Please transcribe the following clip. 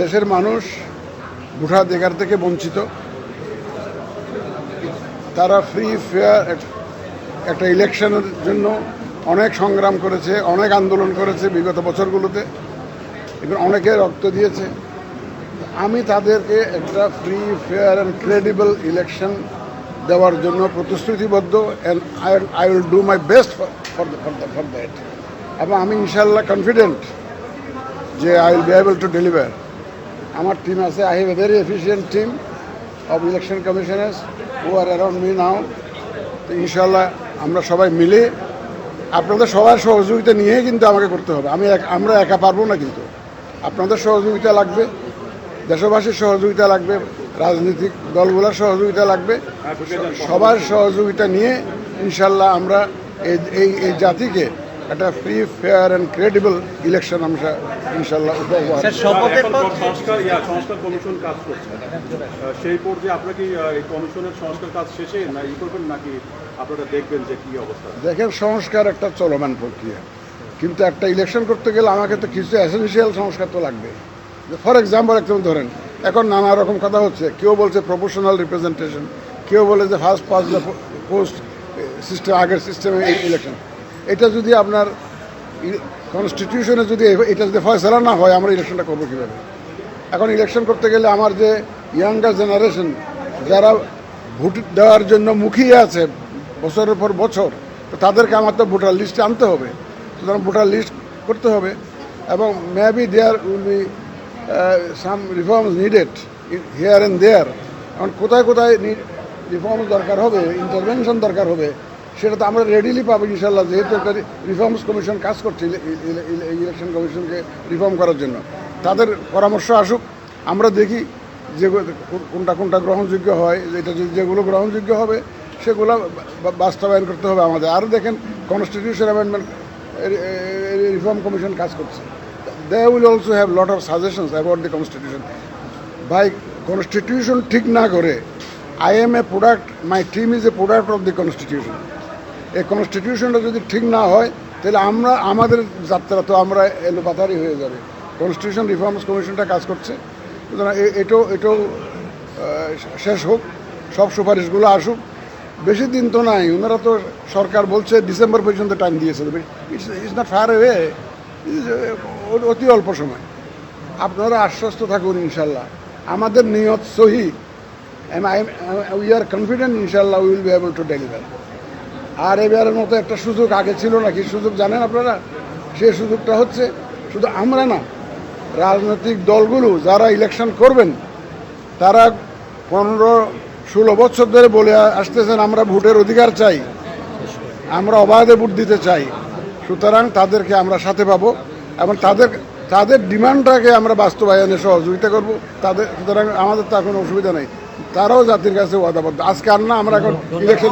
দেশের মানুষ ভোটাধিকার থেকে বঞ্চিত। তারা ফ্রি ফেয়ার একটা ইলেকশনের জন্য অনেক সংগ্রাম করেছে, অনেক আন্দোলন করেছে বিগত বছরগুলোতে। এবং অনেকে রক্ত দিয়েছে। আমি তাদেরকে একটা free fair and credible election দেওয়ার জন্য প্রতিশ্রুতিবদ্ধ and I I will do my best for for for that এবং আমি ইনশাল্লাহ কনফিডেন্ট যে I will be able to deliver আমার টিম আছে I have a very efficient team of election commissioners who are around me now তো ইনশাল্লাহ আমরা সবাই মিলে আপনাদের সবার সহযোগিতা নিয়েই কিন্তু আমাকে করতে হবে। আমি আমরা একা পারব না কিন্তু। আপনাদের সহযোগিতা লাগবে দেশবাসীর সহযোগিতা লাগবে রাজনৈতিক দলগুলোর সহযোগিতা লাগবে। সবার সহযোগিতা নিয়ে ইনশাল্লাহ আমরা এই এই জাতিকে একটা free fair and credible election আমরা ইনশাল্লাহ উপহার স্যার শপথের পর সংস্কার ইয়া সংস্কার কমিশন কাজ করছে। সেই পর্যায়ে আপনারা কি এই কমিশনের সংস্কার কাজ শেষে না ই করবেন নাকি আপনারা দেখবেন যে কি অবস্থা? দেখেন সংস্কার একটা চলমান প্রক্রিয়া। কিন্তু একটা ইলেকশন করতে গেলে আমাকে তো কিছু এসেন্সিয়াল সংস্কার তো লাগবে। ফর এক্সাম্পল একদম ধরেন এখন নানা রকম কথা হচ্ছে। কেউ বলছে প্রফেশনাল রিপ্রেজেন্টেশন কেউ বলে যে first past the post system আগের সিস্টেমে ইলেকশন এটা যদি আপনার কনস্টিটিউশনে যদি এটা যদি ফয়সলা না হয়, আমরা ইলেকশনটা করব কীভাবে? এখন ইলেকশন করতে গেলে আমার যে ইয়াঙ্গার জেনারেশন যারা ভোট দেওয়ার জন্য মুখিয়ে আছে বছরের পর বছর, তো তাদেরকে আমার তো ভোটার লিস্টে আনতে হবে। সুতরাং ভোটার লিস্ট করতে হবে এবং maybe there will be some reforms needed here and there এখন কোথায় কোথায় রিফর্মস দরকার হবে ইন্টারভেনশন দরকার হবে সেটা তো আমরা রেডিলি পাবো ইনশাল্লাহ যেহেতু একটা রিফর্মস কমিশন কাজ করছে ইলেকশন কমিশনকে রিফর্ম করার জন্য। তাদের পরামর্শ আসুক, আমরা দেখি যে কোনটা কোনটা গ্রহণযোগ্য হয় এটা যেগুলো গ্রহণযোগ্য হবে, সেগুলো বাস্তবায়ন করতে হবে আমাদের। আর দেখেন কনস্টিটিউশন অ্যামেন্ডমেন্ট রিফর্ম কমিশন কাজ করছে। They will also have lot of suggestions about the constitution ভাই কনস্টিটিউশন ঠিক না করে I am a product my team is a product of the constitution এই কনস্টিটিউশনটা যদি ঠিক না হয়, তাহলে আমরা, আমাদের যাত্রা তো আমরা এলোপাতারি হয়ে যাবে। কনস্টিটিউশন রিফর্মস কমিশনটা কাজ করছে। সুতরাং এটাও এটাও শেষ হোক, সব সুপারিশগুলো আসুক। বেশি দিন তো নাই, ওনারা তো সরকার বলছে ডিসেম্বর পর্যন্ত টাইম দিয়েছে it's it's not far way অতি অল্প সময়। আপনারা আশ্বস্ত থাকুন ইনশাল্লাহ আমাদের নিয়ত সহি। উই আর কনফিডেন্ট ইনশাল্লাহ will be able to deliver আর এবারের মতো একটা সুযোগ আগে ছিল না কি সুযোগ জানেন আপনারা? সে সুযোগটা হচ্ছে শুধু আমরা না রাজনৈতিক দলগুলো যারা ইলেকশন করবেন তারা পনেরো ষোলো বছর ধরে বলে আসতেছেন আমরা ভোটের অধিকার চাই আমরা অবাধে ভোট দিতে চাই সুতরাং তাদেরকে আমরা সাথে পাবো এবং তাদের তাদের ডিমান্ডটাকে আমরা বাস্তবায়নে সহযোগিতা করব। তাদের সুতরাং আমাদের তো এখন অসুবিধা নেই তারাও জাতির কাছে ওয়াদাবদ্ধ। আজকে আর না আমরা এখন ইলেকশন।